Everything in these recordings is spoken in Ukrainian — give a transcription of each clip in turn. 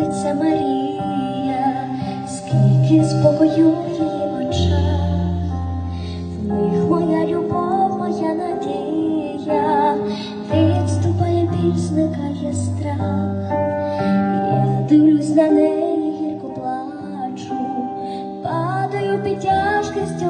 радуйся, Марія, скільки спокою в її очах, в них моя любов, моя надія, відступає біль, зникає страх. Я дивлюсь на неї, гірко плачу, падаю під тяжкістю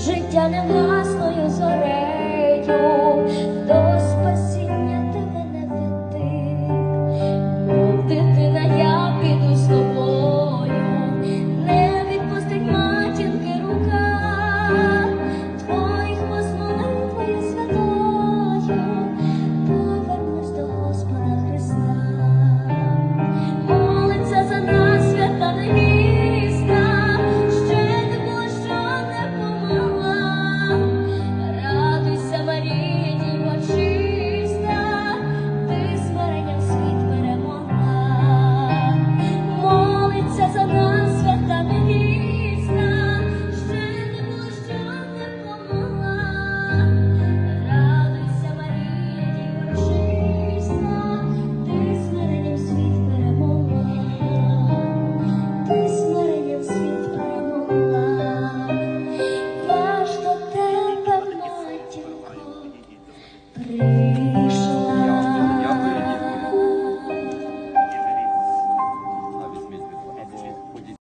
життя не власною зорею,